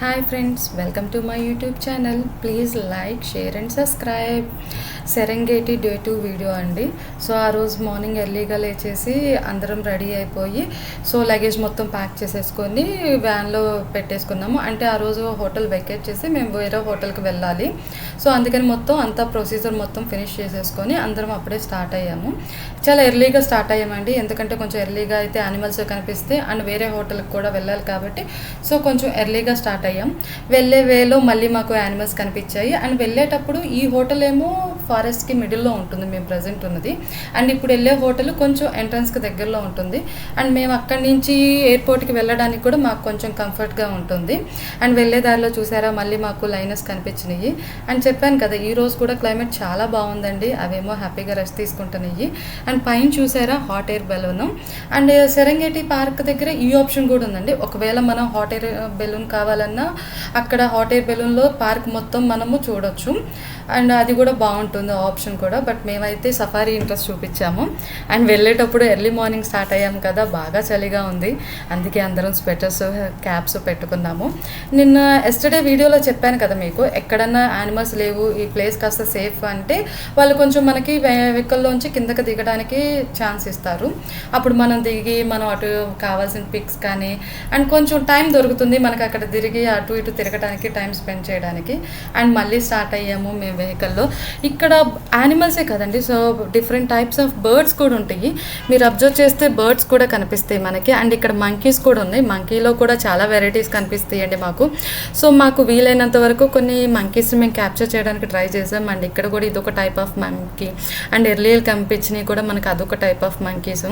Hi friends welcome to my YouTube channel please like share and subscribe Serengeti day two video అండి. So ఆ రోజు morning ఎర్లీగా లేచేసి అందరం ready అయిపోయి so luggage మొత్తం ప్యాక్ చేసేసుకొని వ్యాన్లో పెట్టేసుకున్నాము. అంటే ఆ రోజు హోటల్ వెకేట్ చేసి మేము వేరే హోటల్కి వెళ్ళాలి. సో అందుకని మొత్తం అంతా ప్రొసీజర్ మొత్తం ఫినిష్ చేసేసుకొని అందరం అప్పుడే స్టార్ట్ అయ్యాము. చాలా ఎర్లీగా స్టార్ట్ అయ్యామండి. ఎందుకంటే కొంచెం ఎర్లీగా అయితే యానిమల్స్ కనిపిస్తే అండ్ వేరే హోటల్కి కూడా వెళ్ళాలి కాబట్టి సో కొంచెం ఎర్లీగా స్టార్ట్ అయ్యాం వెళ్ళే వేలో మళ్ళీ మాకు యానిమల్స్ కనిపించాయి. అండ్ వెళ్ళేటప్పుడు ఈ హోటల్ ఏమో ఫారెస్ట్కి మిడిల్లో ఉంటుంది మేము ప్రజెంట్ ఉన్నది. అండ్ ఇప్పుడు వెళ్ళే హోటల్ కొంచెం ఎంట్రన్స్కి దగ్గరలో ఉంటుంది. అండ్ మేము అక్కడి నుంచి ఎయిర్పోర్ట్కి వెళ్ళడానికి కూడా మాకు కొంచెం కంఫర్ట్గా ఉంటుంది. అండ్ వెళ్ళే దారిలో చూసారా మళ్ళీ మాకు లైనస్ కనిపించినాయి. అండ్ చెప్పాను కదా ఈ రోజు కూడా క్లైమేట్ చాలా బాగుందండి. అవేమో హ్యాపీగా రెస్ట్ తీసుకుంటున్నాయి అండ్ పైన చూసారా hot air balloon. And Serengeti park దగ్గర ఈ ఆప్షన్ కూడా ఉందండి. ఒకవేళ మనం హాట్ ఎయిర్ బెలూన్ కావాలన్నా అక్కడ హాట్ ఎయిర్ బెలూన్లో పార్క్ మొత్తం మనము చూడొచ్చు. అండ్ అది కూడా బాగుంటుంది. ఆప్షన్ కూడా బట్ మేమైతే సఫారీ ఇంట్రెస్ట్ చూపించాము. అండ్ వెళ్ళేటప్పుడు ఎర్లీ మార్నింగ్ స్టార్ట్ అయ్యాము కదా బాగా చలిగా ఉంది. అందుకే అందరం స్వెటర్స్ క్యాప్స్ పెట్టుకున్నాము. నిన్న ఎస్టర్డే వీడియోలో చెప్పాను కదా మీకు ఎక్కడన్నా యానిమల్స్ లేవు ఈ ప్లేస్ కాస్త సేఫ్ అంటే వాళ్ళు కొంచెం మనకి వెహికల్లోంచి కిందకి దిగడానికి ఛాన్స్ ఇస్తారు. అప్పుడు మనం దిగి మనం అటు కావాల్సిన పిక్స్ కానీ అండ్ కొంచెం టైం దొరుకుతుంది మనకి అక్కడ తిరిగి అటు ఇటు తిరగడానికి టైం స్పెండ్ చేయడానికి. అండ్ మళ్ళీ స్టార్ట్ అయ్యాము మేము వెహికల్లో. ఇక్కడ యానిమల్సే కదండి? So different types of birds కూడా ఉంటాయి. మీరు అబ్జర్వ్ చేస్తే బర్డ్స్ కూడా కనిపిస్తాయి మనకి. అండ్ ఇక్కడ మంకీస్ కూడా ఉన్నాయి. మంకీలో కూడా చాలా వెరైటీస్ కనిపిస్తాయి అండి మాకు. సో మాకు వీలైనంత వరకు కొన్ని మంకీస్ మేము క్యాప్చర్ చేయడానికి ట్రై చేసాం. అండ్ ఇక్కడ కూడా ఇదొక టైప్ ఆఫ్ మంకీ అండ్ ఎర్లీలు కనిపించినవి కూడా మనకు అదొక type of monkeys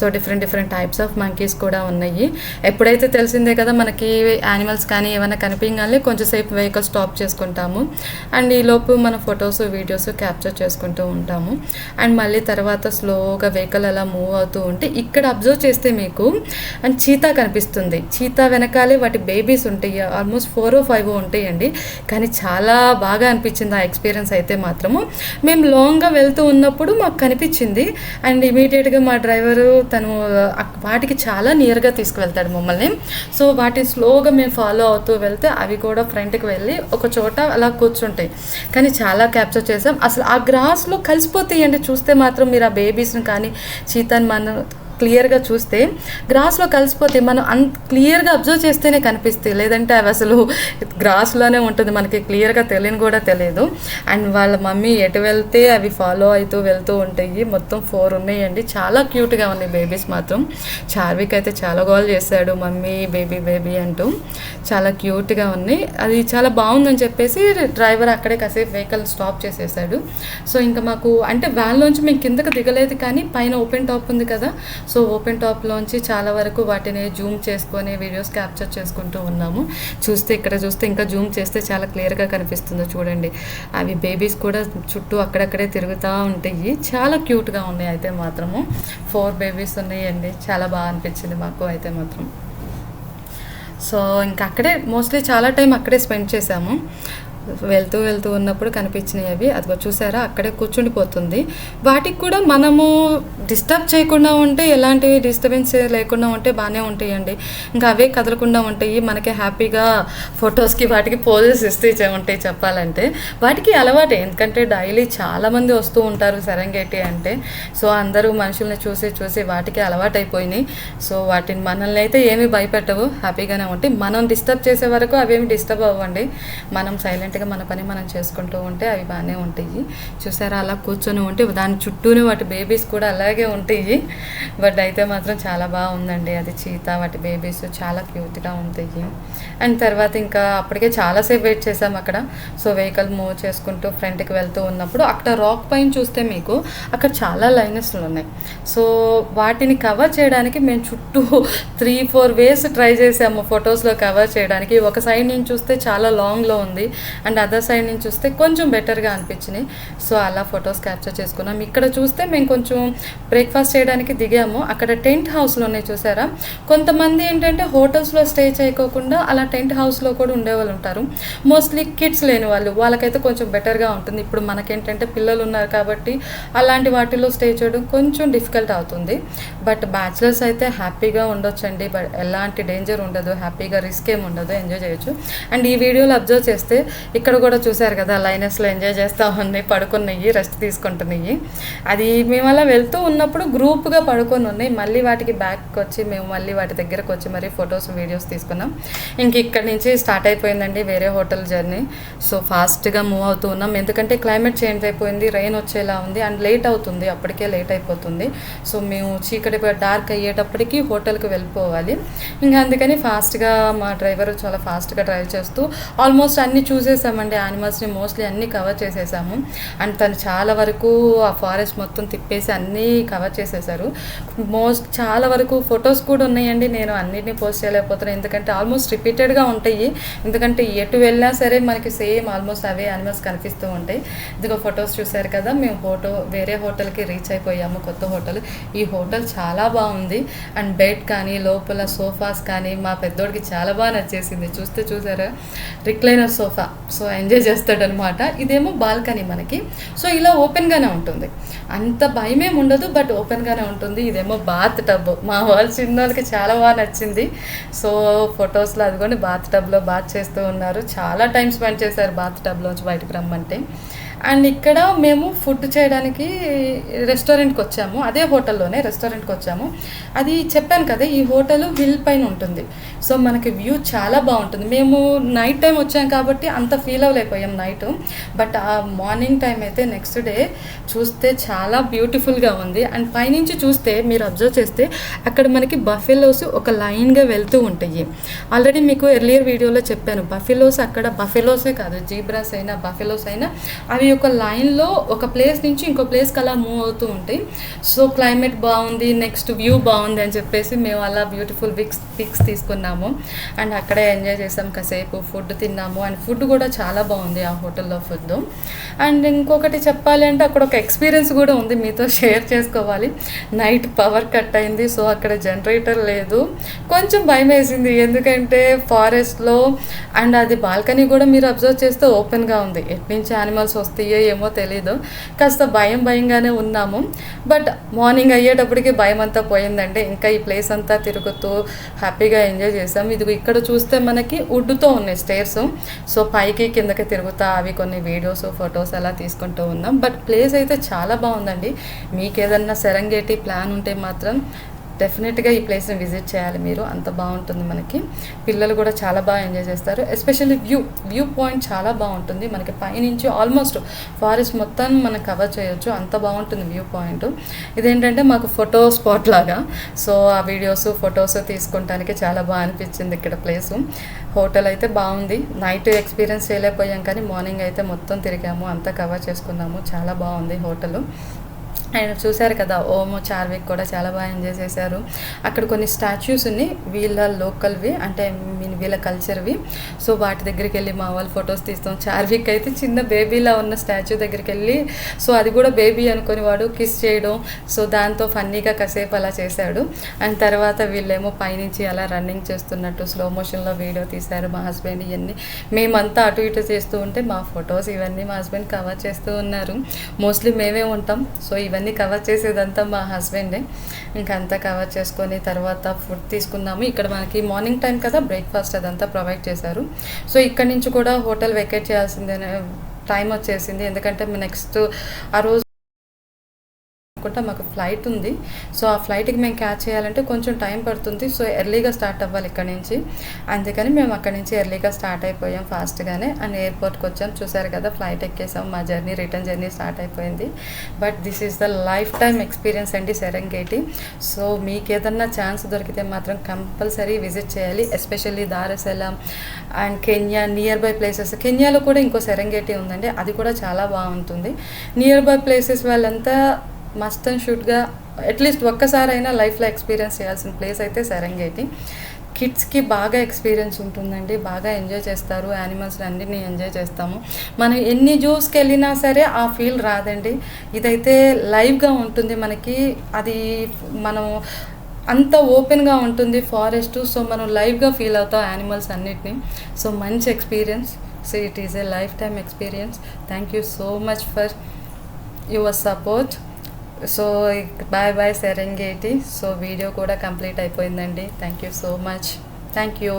so different different types of monkeys కూడా ఉన్నాయి. ఎప్పుడైతే తెలిసిందే కదా మనకి యానిమల్స్ కానీ ఏమైనా కనిపించాలి కొంచెంసేపు వెహికల్ స్టాప్ చేసుకుంటాము. అండ్ ఈ లోపు మన ఫొటోస్ వీడియోస్ క్యాప్చర్ చేసుకుంటూ ఉంటాము. అండ్ మళ్ళీ తర్వాత స్లోగా వెహికల్ అలా మూవ్ అవుతూ ఉంటే ఇక్కడ అబ్జర్వ్ చేస్తే మీకు అండ్ చీతా కనిపిస్తుంది. చీతా వెనకాలే వాటి బేబీస్ ఉంటాయి. ఆల్మోస్ట్ ఫోర్ ఓ ఫైవ్ ఉంటాయండి. కానీ చాలా బాగా అనిపించింది ఆ ఎక్స్పీరియన్స్ అయితే మాత్రము. మేము లాంగ్గా వెళ్తూ ఉన్నప్పుడు మాకు కనిపించింది. అండ్ ఇమీడియట్గా మా డ్రైవరు తను వాటికి చాలా నియర్గా తీసుకువెళ్తాడు మమ్మల్ని. సో వాటిని స్లోగా మేము ఫాలో అవుతూ వెళ్తే అవి కూడా ఫ్రంట్కి వెళ్ళి ఒక చోట అలా కూర్చుంటాయి. కానీ చాలా క్యాప్చర్ చేసాం. అసలు ఆ గ్రాస్లో కలిసిపోతాయండి చూస్తే మాత్రం మీరు ఆ బేబీస్ని కానీ చీతన్ మన క్లియర్గా చూస్తే గ్రాస్లో కలిసిపోతే మనం అంత క్లియర్గా అబ్జర్వ్ చేస్తేనే కనిపిస్తాయి. లేదంటే అవి అసలు గ్రాస్లోనే ఉంటుంది. మనకి క్లియర్గా తెలియని కూడా తెలియదు. అండ్ వాళ్ళ మమ్మీ ఎటు వెళ్తే అవి ఫాలో అవుతూ వెళ్తూ ఉంటాయి. మొత్తం ఫోర్ ఉన్నాయండి. చాలా క్యూట్గా ఉన్నాయి బేబీస్ మాత్రం. చార్విక్ అయితే చాలా గోల్ చేశాడు. మమ్మీ బేబీ బేబీ అంటూ చాలా క్యూట్గా ఉన్నాయి. అది చాలా బాగుందని చెప్పేసి డ్రైవర్ అక్కడే కాసేపు వెహికల్ స్టాప్ చేసేసాడు. సో ఇంకా మాకు అంటే వ్యాన్లోంచి మేము కిందకు దిగలేదు కానీ పైన ఓపెన్ టాప్ ఉంది కదా. సో ఓపెన్ టాప్లోంచి చాలా వరకు వాటిని జూమ్ చేసుకొని వీడియోస్ క్యాప్చర్ చేసుకుంటూ ఉన్నాము. చూస్తే ఇక్కడ చూస్తే ఇంకా జూమ్ చేస్తే చాలా క్లియర్గా కనిపిస్తుందో చూడండి. అవి బేబీస్ కూడా చుట్టూ అక్కడక్కడే తిరుగుతూ ఉంటాయి. చాలా క్యూట్గా ఉన్నాయి అయితే మాత్రము. ఫోర్ బేబీస్ ఉన్నాయండి. చాలా బాగా అనిపించింది మాకు అయితే మాత్రం. సో ఇంకా అక్కడే మోస్ట్లీ చాలా టైం అక్కడే స్పెండ్ చేశాము. వెళ్తూ వెళ్తూ ఉన్నప్పుడు కనిపించినాయి అవి. అదిగో చూసారా? అక్కడే కూర్చుండిపోతుంది. వాటికి కూడా మనము డిస్టర్బ్ చేయకుండా ఉంటే ఎలాంటి డిస్టర్బెన్స్ లేకుండా ఉంటే బాగానే ఉంటాయండి. ఇంకా అవే కదలకుండా ఉంటాయి. మనకి హ్యాపీగా ఫొటోస్కి వాటికి పోజెస్ ఇస్తే ఉంటాయి చెప్పాలంటే. వాటికి అలవాటే. ఎందుకంటే డైలీ చాలామంది వస్తూ ఉంటారు సరంగేటి అంటే. సో అందరూ మనుషుల్ని చూసి చూసి వాటికి అలవాటైపోయినాయి. సో వాటిని మనల్ని అయితే ఏమీ భయపెట్టవు. హ్యాపీగానే ఉంటాయి. మనం డిస్టర్బ్ చేసే వరకు అవేమి డిస్టర్బ్ అవ్వండి. మనం సైలెంట్ సైలెంట్గా మన పని మనం చేసుకుంటూ ఉంటే అవి బాగానే ఉంటాయి. చూసారా? అలా కూర్చొని ఉంటే దాని చుట్టూనే వాటి బేబీస్ కూడా అలాగే ఉంటాయి. బట్ అయితే మాత్రం చాలా బాగుందండి అది చీత వాటి బేబీస్ చాలా క్యూట్గా ఉంటాయి. అండ్ తర్వాత ఇంకా అప్పటికే చాలాసేపు వెయిట్ చేసాం అక్కడ. సో వెహికల్ మూవ్ చేసుకుంటూ ఫ్రంట్కి వెళ్తూ ఉన్నప్పుడు అక్కడ రాక్ పైన చూస్తే మీకు అక్కడ చాలా లైనస్లు ఉన్నాయి. సో వాటిని కవర్ చేయడానికి మేము చుట్టూ త్రీ ఫోర్ వేస్ ట్రై చేసాము ఫొటోస్లో కవర్ చేయడానికి. ఒక సైడ్ నుంచి చూస్తే చాలా లాంగ్లో ఉంది. అండ్ అదర్ సైడ్ నుంచి చూస్తే కొంచెం బెటర్గా అనిపించినాయి. సో అలా ఫొటోస్ క్యాప్చర్ చేసుకున్నాం. ఇక్కడ చూస్తే మేము కొంచెం బ్రేక్ఫాస్ట్ చేయడానికి దిగాము. అక్కడ టెంట్ హౌస్లోనే చూసారా? కొంతమంది ఏంటంటే హోటల్స్లో స్టే చేయకోకుండా అలా టెంట్ హౌస్లో కూడా ఉండేవాళ్ళు ఉంటారు. మోస్ట్లీ కిడ్స్ లేని వాళ్ళు. వాళ్ళకైతే కొంచెం బెటర్గా ఉంటుంది. ఇప్పుడు మనకేంటంటే పిల్లలు ఉన్నారు కాబట్టి అలాంటి వాటిలో స్టే చేయడం కొంచెం డిఫికల్ట్ అవుతుంది. బట్ బ్యాచిలర్స్ అయితే హ్యాపీగా ఉండొచ్చండి. బట్ ఎలాంటి డేంజర్ ఉండదు. హ్యాపీగా రిస్క్ ఏమి ఉండదు. ఎంజాయ్ చేయొచ్చు. అండ్ ఈ వీడియోలో అబ్జర్వ్ చేస్తే ఇక్కడ కూడా చూసారు కదా లైనస్లో ఎంజాయ్ చేస్తూ ఉన్నాయి పడుకున్నాయి రెస్ట్ తీసుకుంటున్నాయి. అది మేము అలా వెళ్తూ ఉన్నప్పుడు గ్రూప్గా పడుకొని ఉన్నాయి. మళ్ళీ వాటికి బ్యాక్ వచ్చి మేము మళ్ళీ వాటి దగ్గరకు వచ్చి మరి ఫొటోస్ వీడియోస్ తీసుకున్నాం. ఇంక ఇక్కడ నుంచి స్టార్ట్ అయిపోయిందండి వేరే హోటల్ జర్నీ సో ఫాస్ట్గా మూవ్ అవుతూ ఉన్నాం. ఎందుకంటే క్లైమేట్ చేంజ్ అయిపోయింది రెయిన్ వచ్చేలా ఉంది అండ్ లేట్ అవుతుంది. అప్పటికే లేట్ అయిపోతుంది. సో మేము చీకటి డార్క్ అయ్యేటప్పటికి హోటల్కి వెళ్ళిపోవాలి. ఇంకా అందుకని ఫాస్ట్గా మా డ్రైవర్ చాలా ఫాస్ట్గా డ్రైవ్ చేస్తూ ఆల్మోస్ట్ అన్ని చూసేసామండి యానిమల్స్ని మోస్ట్లీ అన్నీ కవర్ చేసేసాము. అండ్ తను చాలా వరకు ఆ ఫారెస్ట్ మొత్తం తిప్పేసి అన్నీ కవర్ చేసేసారు. మోస్ట్ చాలా వరకు ఫొటోస్ కూడా ఉన్నాయండి నేను అన్నిటిని పోస్ట్ చేయలేకపోతున్నాను ఎందుకంటే ఆల్మోస్ట్ రిపీటెడ్గా ఉంటాయి. ఎందుకంటే ఎటు వెళ్ళినా సరే మనకి సేమ్ ఆల్మోస్ట్ అవే యానిమల్స్ కనిపిస్తూ ఉంటాయి. ఇదిగో ఫొటోస్ చూసారు కదా మేము ఫోటో వేరే హోటల్కి రీచ్ అయిపోయాము కొత్త హోటల్ ఈ హోటల్ చాలా బాగుంది. అండ్ బెడ్ కానీ లోపల సోఫాస్ కానీ మా పెద్దోడికి చాలా బాగా నచ్చేసింది. చూస్తే చూసారా? రిక్లైనర్ సోఫా సో ఎంజాయ్ చేస్తాడనమాట. ఇదేమో బాల్కనీ మనకి. సో ఇలా ఓపెన్గానే ఉంటుంది. అంత భయమేం ఉండదు బట్ ఓపెన్గానే ఉంటుంది. ఇదేమో బాత్ టబ్. మా వాళ్ళు చిన్న వాళ్ళకి చాలా బాగా నచ్చింది. సో ఫొటోస్లో అదిగోండి బాత్ టబ్లో బాత్ చేస్తూ ఉన్నారు. చాలా టైం స్పెండ్ చేశారు బాత్ టబ్లోంచి బయటకు రమ్మంటే. అండ్ ఇక్కడ మేము ఫుడ్ చేయడానికి రెస్టారెంట్కి వచ్చాము. అదే హోటల్లోనే రెస్టారెంట్కి వచ్చాము. అది చెప్పాను కదా ఈ హోటల్ హిల్ పైన ఉంటుంది. సో మనకి వ్యూ చాలా బాగుంటుంది. మేము నైట్ టైం వచ్చాం కాబట్టి అంత ఫీల్ అవ్వలేకపోయాం నైట్. బట్ ఆ మార్నింగ్ టైం అయితే నెక్స్ట్ డే చూస్తే చాలా బ్యూటిఫుల్గా ఉంది. అండ్ పైనుంచి చూస్తే మీరు అబ్జర్వ్ చేస్తే అక్కడ మనకి బఫెలోస్ ఒక లైన్గా వెళ్తూ ఉంటాయి. ఆల్రెడీ మీకు ఎర్లియర్ వీడియోలో చెప్పాను బఫెలోస్ అక్కడ బఫెలోసే కాదు జీబ్రాస్ అయినా బఫెలోస్ అయినా అవి ఒక లైన్లో ఒక ప్లేస్ నుంచి ఇంకో ప్లేస్కి అలా మూవ్ అవుతూ ఉంటాయి సో క్లైమేట్ బాగుంది నెక్స్ట్ వ్యూ బాగుంది అని చెప్పేసి మేము అలా బ్యూటిఫుల్ పిక్స్ పిక్స్ తీసుకున్నాము. అండ్ అక్కడే ఎంజాయ్ చేసాం కాసేపు ఫుడ్ తిన్నాము. అండ్ ఫుడ్ కూడా చాలా బాగుంది ఆ హోటల్లో ఫుడ్ అండ్ ఇంకొకటి చెప్పాలి అంటే అక్కడ ఒక ఎక్స్పీరియన్స్ కూడా ఉంది మీతో షేర్ చేసుకోవాలి. నైట్ పవర్ కట్ అయింది సో అక్కడ జనరేటర్ లేదు. కొంచెం భయం వేసింది ఎందుకంటే ఫారెస్ట్లో అండ్ అది బాల్కనీ కూడా మీరు అబ్జర్వ్ చేస్తే ఓపెన్గా ఉంది. ఎట్నుంచి యానిమల్స్ వస్తే ఏమో తెలీదు. కాస్త భయం భయంగానే ఉన్నాము. బట్ మార్నింగ్ అయ్యేటప్పటికి భయం అంతా పోయిందండి. ఇంకా ఈ ప్లేస్ అంతా తిరుగుతూ హ్యాపీగా ఎంజాయ్ చేసాం. ఇది ఇక్కడ చూస్తే మనకి వుడ్తో ఉన్నాయి స్టేర్స్. సో పైకి కిందకి తిరుగుతా అవి కొన్ని వీడియోస్ ఫొటోస్ అలా తీసుకుంటూ ఉన్నాం. బట్ ప్లేస్ అయితే చాలా బాగుందండి. మీకు ఏదన్నా సెరంగేటి ప్లాన్ ఉంటే మాత్రం డెఫినెట్గా ఈ ప్లేస్ని విజిట్ చేయాలి మీరు. అంత బాగుంటుంది మనకి. పిల్లలు కూడా చాలా బాగా ఎంజాయ్ చేస్తారు. ఎస్పెషల్లీ వ్యూ వ్యూ పాయింట్ చాలా బాగుంటుంది. మనకి పైనుంచి ఆల్మోస్ట్ ఫారెస్ట్ మొత్తం మనం కవర్ చేయొచ్చు. అంత బాగుంటుంది వ్యూ పాయింట్ ఇదేంటంటే మాకు ఫోటో స్పాట్ లాగా. సో ఆ వీడియోస్ ఫొటోస్ తీసుకుంటానికి చాలా బాగా అనిపించింది ఇక్కడ ప్లేసు హోటల్ అయితే బాగుంది. నైట్ ఎక్స్పీరియన్స్ చేయలేకపోయాం కానీ మార్నింగ్ అయితే మొత్తం తిరిగాము. అంతా కవర్ చేసుకున్నాము. చాలా బాగుంది హోటల్ ఆయన చూశారు కదా ఓమో చార్విక్ కూడా చాలా బాగా ఎంజాయ్ చేశారు. అక్కడ కొన్ని స్టాచ్యూస్ ఉన్నాయి వీళ్ళ లోకల్వి అంటే మీన్ వీళ్ళ కల్చర్వి సో వాటి దగ్గరికి వెళ్ళి మా వాళ్ళు ఫొటోస్ తీస్తాం. చార్విక్ అయితే చిన్న బేబీలా ఉన్న స్టాచ్యూ దగ్గరికి వెళ్ళి సో అది కూడా బేబీ అనుకుని వాడు కిస్ చేయడం. సో దాంతో ఫన్నీగా కాసేపు అలా చేశాడు. అండ్ తర్వాత వీళ్ళేమో పైనుంచి అలా రన్నింగ్ చేస్తున్నట్టు స్లో మోషన్లో వీడియో తీశారు మా హస్బెండ్ ఇవన్నీ మేమంతా అటు ఇటు చేస్తూ ఉంటే మా ఫొటోస్ ఇవన్నీ మా హస్బెండ్ కవర్ చేస్తూ ఉన్నారు. మోస్ట్లీ మేమే ఉంటాం. సో ఇవన్నీ కవర్ చేసేదంతా మా హస్బెండే ఇంకంతా కవర్ చేసుకొని తర్వాత ఫుడ్ తీసుకున్నాము ఇక్కడ మనకి మార్నింగ్ టైం కదా బ్రేక్ఫాస్ట్ అదంతా ప్రొవైడ్ చేశారు. సో ఇక్కడ నుంచి కూడా హోటల్ వెకేట్ చేయాల్సిందే టైం వచ్చేసింది. ఎందుకంటే నెక్స్ట్ ఆ రోజు అనుకుంటా మాకు ఫ్లైట్ ఉంది. సో ఆ ఫ్లైట్కి మేము క్యాచ్ చేయాలంటే కొంచెం టైం పడుతుంది. సో ఎర్లీగా స్టార్ట్ అవ్వాలి ఇక్కడ నుంచి. అందుకని మేము అక్కడ నుంచి ఎర్లీగా స్టార్ట్ అయిపోయాం ఫాస్ట్గానే అండ్ ఎయిర్పోర్ట్కి వచ్చాం. చూసారు కదా ఫ్లైట్ ఎక్కేసాం. మా జర్నీ రిటర్న్ జర్నీ స్టార్ట్ అయిపోయింది. But this is the lifetime experience అండి సెరంగేటి సో మీకు ఏదన్నా ఛాన్స్ దొరికితే మాత్రం కంపల్సరీ విజిట్ చేయాలి. Especially Dar es Salaam and Kenya nearby places కెన్యాలో కూడా ఇంకో సెరంగేటి ఉందండి. అది కూడా చాలా బాగుంటుంది. నియర్ బై ప్లేసెస్ వాళ్ళంతా మస్ట్ అండ్ షూట్గా అట్లీస్ట్ ఒక్కసారైనా లైఫ్లో ఎక్స్పీరియన్స్ చేయాల్సిన ప్లేస్ అయితే సెరంగేటి కిడ్స్కి బాగా ఎక్స్పీరియన్స్ ఉంటుందండి బాగా ఎంజాయ్ చేస్తారు యానిమల్స్ అన్నిటిని ఎంజాయ్ చేస్తాము. మనం ఎన్ని జూస్కి వెళ్ళినా సరే ఆ ఫీల్ రాదండి. ఇదైతే లైవ్గా ఉంటుంది మనకి అది మనం అంత ఓపెన్గా ఉంటుంది ఫారెస్ట్ సో మనం లైవ్గా ఫీల్ అవుతాం యానిమల్స్ అన్నిటిని. సో మంచి experience. So it is a lifetime experience. Thank you so much for your support. So bye bye Serengeti so video కూడా కంప్లీట్ అయిపోయిందండి. Thank you so much thank you